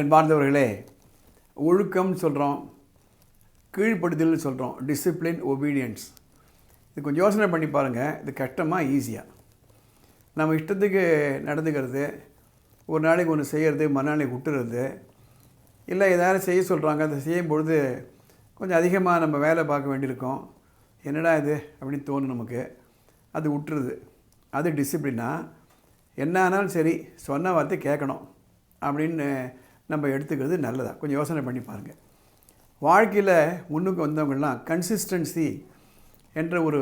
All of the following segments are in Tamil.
என் பார்ந்தவர்களே ஒழுக்கம்னு சொல்கிறோம் கீழ்ப்படுதல்னு சொல்கிறோம் டிசிப்ளின் ஒபீடியன்ஸ் இது கொஞ்சம் யோசனை பண்ணி பாருங்கள் இது கஷ்டமாக ஈஸியாக நம்ம இஷ்டத்துக்கு நடந்துக்கிறது ஒரு நாளைக்கு ஒன்று செய்கிறது மறுநாளைக்கு விட்டுறது இல்லை எதாவது செய்ய சொல்கிறாங்க அதை செய்யும் பொழுது கொஞ்சம் அதிகமாக நம்ம வேலை பார்க்க வேண்டியிருக்கோம். என்னடா இது அப்படின்னு தோணும் நமக்கு. அது விட்டுருது. அது டிசிப்ளினா என்ன ஆனாலும் சரி சொன்ன வார்த்தை கேட்கணும் அப்படின்னு நம்ம எடுத்துக்கிறது நல்லதாக கொஞ்சம் யோசனை பண்ணி பாருங்கள் வாழ்க்கையில் முன்னுக்கு வந்தவங்கள்லாம் கன்சிஸ்டன்சி என்ற ஒரு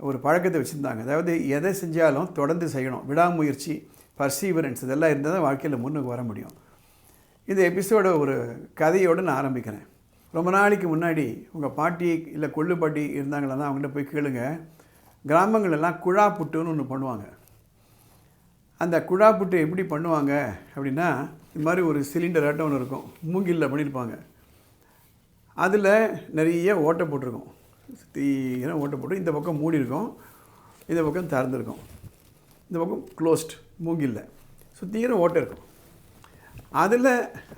ஒரு பழக்கத்தை வச்சுருந்தாங்க. அதாவது எதை செஞ்சாலும் தொடர்ந்து செய்யணும். விடாமுயற்சி பர்சீவரன்ஸ் இதெல்லாம் இருந்தால் தான் வாழ்க்கையில் முன்னுக்கு வர முடியும். இந்த எபிசோட ஒரு கதையோடு நான் ஆரம்பிக்கிறேன். ரொம்ப நாளைக்கு முன்னாடி உங்கள் பாட்டி இல்லை கொள்ளு பாட்டி இருந்தாங்களா அவங்கள்ட்ட போய் கேளுங்க. கிராமங்களெல்லாம் குழா புட்டுன்னு ஒன்று பண்ணுவாங்க. அந்த குழா புட்டு எப்படி பண்ணுவாங்க அப்படின்னா இது மாதிரி ஒரு சிலிண்டர் ஆட்டம் ஒன்று இருக்கும். மூங்கிலில் பண்ணியிருப்பாங்க அதில் நிறைய ஓட்டை போட்டிருக்கும். தீர ஓட்டை போட்டு இந்த பக்கம் மூடி இருக்கும். இந்த பக்கம் திறந்துருக்கும். இந்த பக்கம் க்ளோஸ்ட் மூங்கில்ல. சுத்தீர ஓட்டை இருக்கும். அதில்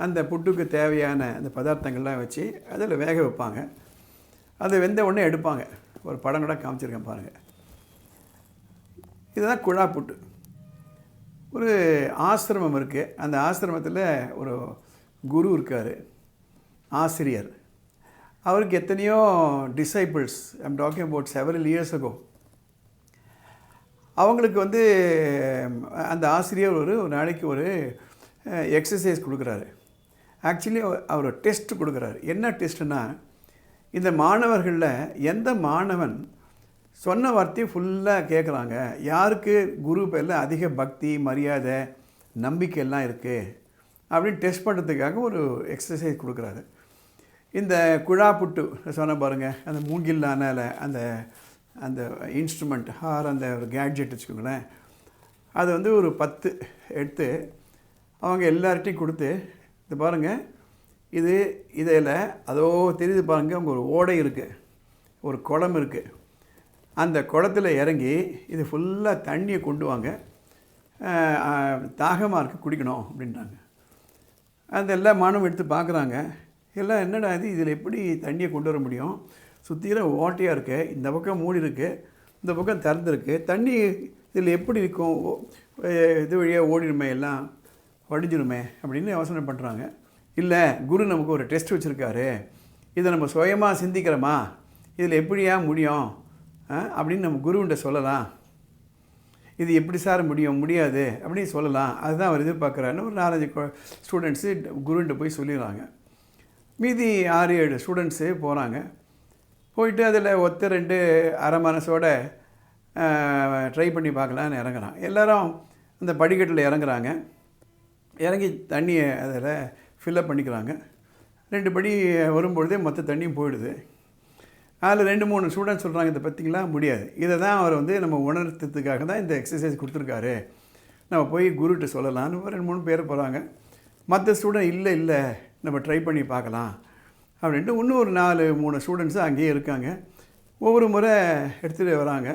அந்த புட்டுக்கு தேவையான அந்த பதார்த்தங்கள்லாம் வச்சு அதில் வேக வைப்பாங்க. அது வெந்த உடனே எடுப்பாங்க. ஒரு படம் கூட காமிச்சிருக்கேன் பாருங்கள் இதுதான் குழா புட்டு ஒரு ஆசிரமம் இருக்குது அந்த ஆசிரமத்தில் ஒரு குரு இருக்கார். ஆசிரியர். அவருக்கு எத்தனையோ disciples I'm talking about several years ago அவங்களுக்கு வந்து அந்த ஆசிரியர் ஒரு ஒரு நாளைக்கு ஒரு எக்ஸசைஸ் கொடுக்குறாரு. ஆக்சுவலி அவர் டெஸ்ட் கொடுக்குறாரு. என்ன டெஸ்ட்டுன்னா இந்த மாணவர்களில் எந்த மாணவன் சொன்ன வார்த்தையை ஃபுல்லாக கேட்குறாங்க யாருக்கு குரு பேரில் அதிக பக்தி மரியாதை நம்பிக்கையெல்லாம் இருக்குது அப்படின்னு டெஸ்ட் பண்ணுறதுக்காக ஒரு எக்ஸசைஸ் கொடுக்குறாரு. இந்த குழா புட்டு சொன்ன பாருங்கள் அந்த மூங்கில்லானால அந்த அந்த இன்ஸ்ட்ருமெண்ட் ஹார் அந்த ஒரு கேட்ஜெட் வச்சுக்கோங்களேன். அது வந்து ஒரு பத்து எடுத்து அவங்க எல்லார்ட்டையும் கொடுத்து இது பாருங்கள் இது இதில் அதோ தெரியுது பாருங்கள் அவங்க ஒரு ஓடை இருக்குது ஒரு குளம் இருக்குது அந்த குளத்தில் இறங்கி இது ஃபுல்லாக தண்ணியை கொண்டு வாங்க. தாகமாக இருக்குது குடிக்கணும் அப்படின்றாங்க. அந்த எல்லா மாணவம் எடுத்து பார்க்குறாங்க எல்லாம் என்னடா இது? இதில் எப்படி தண்ணியை கொண்டு வர முடியும்? சுற்றில ஓட்டையாக இருக்குது இந்த பக்கம் மூடி இருக்குது இந்த பக்கம் திறந்துருக்கு. தண்ணி இதில் எப்படி இருக்கும் இது வழியாக ஓடிடுமே எல்லாம் வடிஞ்சிருமே அப்படின்னு யோசனை பண்ணுறாங்க இல்லை குரு நமக்கு ஒரு டெஸ்ட் வச்சுருக்காரு. இதை நம்ம சுயமாக சிந்திக்கிறோமா? இதில் எப்படியா முடியும்? அப்படின்னு நம்ம குருவுண்ட சொல்லலாம். இது எப்படி சார் முடியும்? முடியாது. அப்படின்னு சொல்லலாம். அதுதான் அவர் எதிர்பார்க்குறாருன்னு ஒரு நாலஞ்சு ஸ்டூடெண்ட்ஸு குருன்ட்ட போய் சொல்லிடுறாங்க. மீதி ஆறு ஏழு ஸ்டூடெண்ட்ஸு போகிறாங்க போயிட்டு அதில் ஒத்த ரெண்டு அரை மனசோட ட்ரை பண்ணி பார்க்கலான்னு இறங்குறான். எல்லோரும் அந்த படிக்கட்டில் இறங்குறாங்க. இறங்கி தண்ணியை அதில் ஃபில்லப் பண்ணிக்கிறாங்க. ரெண்டு படி வரும்பொழுதே மொத்த தண்ணியும் போயிடுது. அதில் ரெண்டு மூணு ஸ்டூடெண்ட்ஸ் சொல்கிறாங்க இதை பற்றிங்களா முடியாது. இதை தான் அவர் வந்து நம்ம உணர்த்ததுக்காக தான் இந்த எக்ஸசைஸ் கொடுத்துருக்காரு. நம்ம போய் குருகிட்ட சொல்லலாம்னு ரெண்டு மூணு பேர் போகிறாங்க மற்ற ஸ்டூடெண்ட் இல்லை இல்லை நம்ம ட்ரை பண்ணி பார்க்கலாம். அப்படின்ட்டு இன்னும் ஒரு நாலு மூணு ஸ்டூடெண்ட்ஸு அங்கேயே இருக்காங்க. ஒவ்வொரு முறை எடுத்துகிட்டு வராங்க.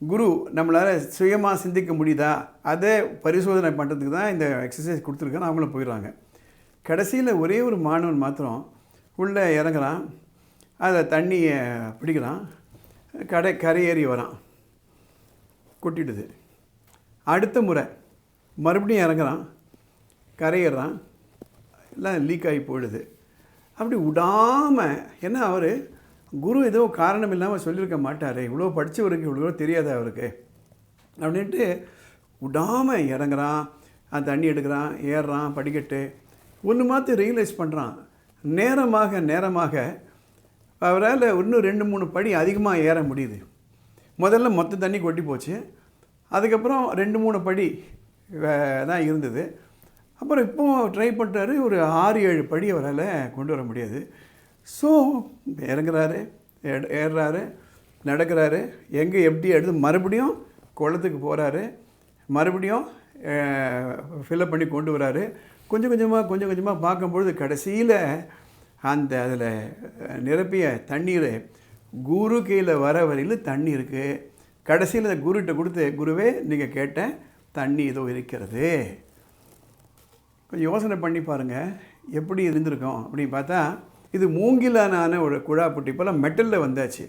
குரு நம்மளால் சுயமாக சிந்திக்க முடியுதா? அதை பரிசோதனை பண்ணுறதுக்கு தான் இந்த எக்ஸசைஸ் கொடுத்துருக்கேன் அவங்களும் போயிடுறாங்க. கடைசியில் ஒரே ஒரு மாணவன் மாத்திரம் உள்ளே இறங்குறான். அதை தண்ணியை பிடிக்கிறான் கடை கரையேறி வரான். கொட்டிடுது. அடுத்த முறை மறுபடியும் இறங்குறான். கரையிறான். எல்லாம் லீக் ஆகி போயிடுது. அப்படி விடாமல் ஏன்னா அவர்? குரு ஏதோ காரணம் இல்லாமல் சொல்லியிருக்க மாட்டார். இவ்வளோ படித்தவருக்கு இவ்வளோ தெரியாது அவருக்கு. அப்படின்ட்டு விடாமல் இறங்குறான். அந்த தண்ணி எடுக்கிறான் ஏறுறான் படிக்கட்டு. ஒன்று மாற்றி ரியலைஸ் பண்ணுறான் நேரமாக நேரமாக அவரால் இன்னும் ரெண்டு மூணு படி அதிகமாக ஏற முடியுது. முதல்ல மொத்த தண்ணி கொட்டி போச்சு. அதுக்கப்புறம் ரெண்டு மூணு படி தான் இருந்தது. அப்புறம் இப்போ ட்ரை பண்ணுறாரு ஒரு ஆறு ஏழு படி அவரால் கொண்டு வர முடியாது. ஸோ இறங்குறாரு ஏறுறாரு நடக்கிறாரு. எங்கே எப்படி எடுத்து மறுபடியும் குளத்துக்கு போகிறாரு மறுபடியும் ஃபில்லப் பண்ணி கொண்டு வராரு. கொஞ்சம் கொஞ்சமாக கொஞ்சம் கொஞ்சமாக பார்க்கும்பொழுது கடைசியில் அந்த அதில் நிரப்பிய தண்ணீர் குரு கீழே வர வரையில் தண்ணி இருக்குது கடைசியில் அந்த குருகிட்ட கொடுத்து குருவே நீங்கள் கேட்ட தண்ணி ஏதோ இருக்கிறது. கொஞ்சம் யோசனை பண்ணி பாருங்கள் எப்படி இருந்திருக்கும் அப்படின்னு பார்த்தா இது மூங்கிலான ஒரு குழாப்புட்டி போல் மெட்டலில் வந்தாச்சு.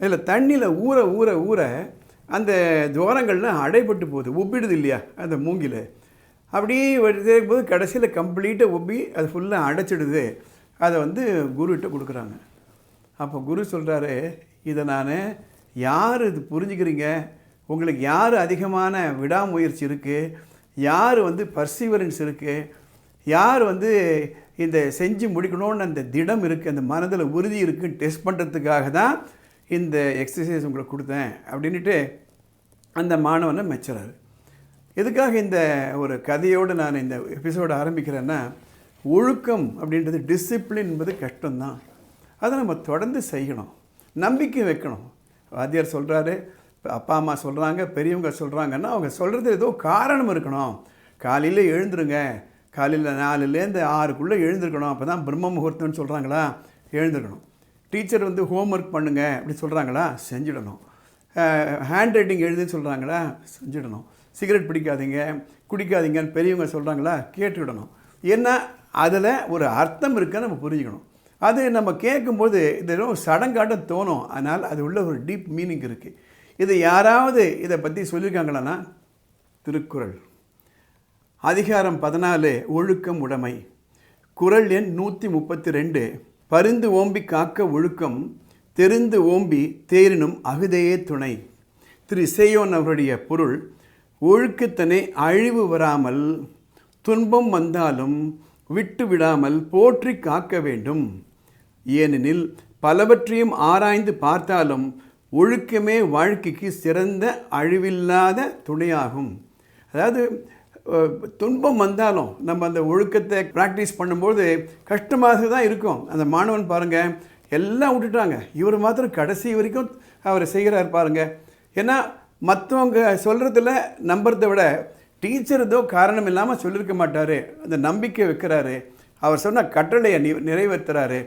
இதில் தண்ணியில் ஊற ஊற ஊற அந்த துவாரங்கள்லாம் அடைபட்டு போகுது. உப்பிடுது இல்லையா அந்த மூங்கில். அப்படியே போது கடைசியில் கம்ப்ளீட்டாக ஒப்பி அது ஃபுல்லாக அடைச்சிடுது. அதை வந்து குருகிட்ட கொடுக்குறாங்க. அப்போ குரு சொல்கிறாரு இதை நான் யார் இது புரிஞ்சுக்கிறீங்க? உங்களுக்கு யார் அதிகமான விடாமுயற்சி இருக்குது யார் வந்து பர்சீவரன்ஸ் இருக்குது யார் வந்து இந்த செஞ்சு முடிக்கணும்னு அந்த திடம் இருக்குது அந்த மனதில் உறுதி இருக்குன்னு டெஸ்ட் பண்ணுறதுக்காக தான் இந்த எக்ஸசைஸ் உங்களுக்கு கொடுத்தேன் அப்படின்ட்டு அந்த மாணவனை மெச்சுறாரு. எதுக்காக இந்த ஒரு கதையோடு நான் இந்த எபிசோடு ஆரம்பிக்கிறேன்னா ஒழுக்கம் அப்படின்றது டிசிப்ளின் என்பது கஷ்டம்தான். அதை நம்ம தொடர்ந்து செய்யணும். நம்பிக்கை வைக்கணும். வாத்தியார் சொல்கிறாரு அப்பா அம்மா சொல்கிறாங்க பெரியவங்க சொல்கிறாங்கன்னா அவங்க சொல்கிறது ஏதோ காரணம் இருக்கணும். காலையில் எழுந்துருங்க. காலையில் நாலுலேருந்து ஆறுக்குள்ளே எழுந்திருக்கணும். அப்போ தான் பிரம்ம முகூர்த்தம்னு சொல்கிறாங்களா எழுந்திருக்கணும். டீச்சர் வந்து ஹோம்ஒர்க் பண்ணுங்க அப்படி சொல்கிறாங்களா செஞ்சிடணும். ஹேண்ட் ரைட்டிங் எழுதுன்னு சொல்கிறாங்களா செஞ்சிடணும். சிகரெட் பிடிக்காதீங்க குடிக்காதீங்கன்னு பெரியவங்க சொல்கிறாங்களா கேட்டுவிடணும் ஏன்னா அதில் ஒரு அர்த்தம் இருக்குன்னு நம்ம புரிஞ்சுக்கணும். அது நம்ம கேட்கும்போது இது ஏதோ சடங்காட்ட தோணும். அதனால் அது உள்ள ஒரு டீப் மீனிங் இருக்குது இது யாராவது இதை பற்றி சொல்லியிருக்காங்களான்னா திருக்குறள். அதிகாரம் பதினாலு ஒழுக்கம் உடைமை. குறள் எண் நூற்றி முப்பத்தி ரெண்டு பருந்து ஓம்பி காக்க ஒழுக்கம் தெரிந்து ஓம்பி தேரினும் அகுதையே துணை. திரு இசையோன் அவருடைய பொருள் ஒழுக்கத்தனை அழிவு வராமல் துன்பம் வந்தாலும் விட்டு விடாமல் போற்றி காக்க வேண்டும். ஏனெனில் பலவற்றையும் ஆராய்ந்து பார்த்தாலும் ஒழுக்கமே வாழ்க்கைக்கு சிறந்த அழிவில்லாத துணையாகும். அதாவது துன்பம் வந்தாலும் நம்ம அந்த ஒழுக்கத்தை ப்ராக்டிஸ் பண்ணும்போது கஷ்டமாக தான் இருக்கும். அந்த மாணவன் பாருங்கள் எல்லாம் விட்டுட்டாங்க. இவர் மாத்திரம் கடைசி வரைக்கும் அவர் செய்கிறார் பாருங்க. ஏன்னா மற்றவங்க சொல்கிறதுல நம்புறதை விட டீச்சர் ஏதோ காரணம் இல்லாமல் சொல்லியிருக்க மாட்டார். அந்த நம்பிக்கை வைக்கிறாரு. அவர் சொன்ன கட்டளையை நி நிறைவேற்றுறாரு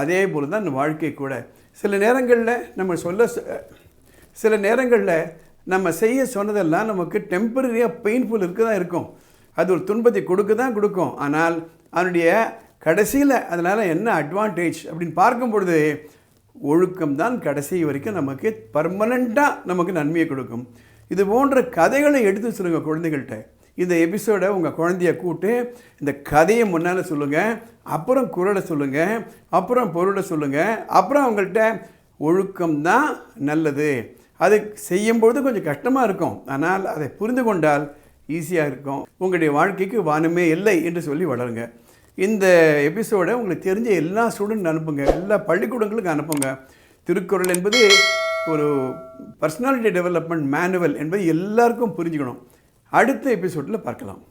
அதே போல் தான் இந்த வாழ்க்கை கூட. சில நேரங்களில் நம்ம சொல்ல சில நேரங்களில் நம்ம செய்ய சொன்னதெல்லாம் நமக்கு டெம்பரரியாக பெயின்ஃபுல் இருக்க தான் இருக்கும். அது ஒரு துன்பத்தை கொடுக்க தான் கொடுக்கும். ஆனால் அதனுடைய கடைசியில் அதனால் என்ன அட்வான்டேஜ் அப்படின்னு பார்க்கும் பொழுது ஒழுக்கம் தான் கடைசி வரைக்கும் நமக்கு பர்மனண்ட்டாக நமக்கு நன்மையை கொடுக்கும். இது போன்ற கதைகளை எடுத்து சொல்லுங்கள் குழந்தைகள்கிட்ட. இந்த எபிசோடை உங்கள் குழந்தைய கூட்டு இந்த கதையை முன்னால் சொல்லுங்கள் அப்புறம் குரலை சொல்லுங்கள் அப்புறம் பொருளை சொல்லுங்கள் அப்புறம் அவங்கள்ட்ட ஒழுக்கம் தான் நல்லது. அது செய்யும்பொழுது கொஞ்சம் கஷ்டமாக இருக்கும். ஆனால் அதை புரிந்து கொண்டால் ஈஸியாக இருக்கும். உங்களுடைய வாழ்க்கைக்கு வானமே இல்லை என்று சொல்லி வளருங்க. இந்த எபிசோடை உங்களுக்கு தெரிஞ்ச எல்லா ஸ்டூடெண்ட் அனுப்புங்க. எல்லா பள்ளிக்கூடங்களுக்கு அனுப்புங்க. திருக்குறள் என்பது ஒரு பர்சனாலிட்டி டெவலப்மெண்ட் மேனுவல் என்பது எல்லாருக்கும் புரிஞ்சுக்கணும். அடுத்த எபிசோடில் பார்க்கலாம்.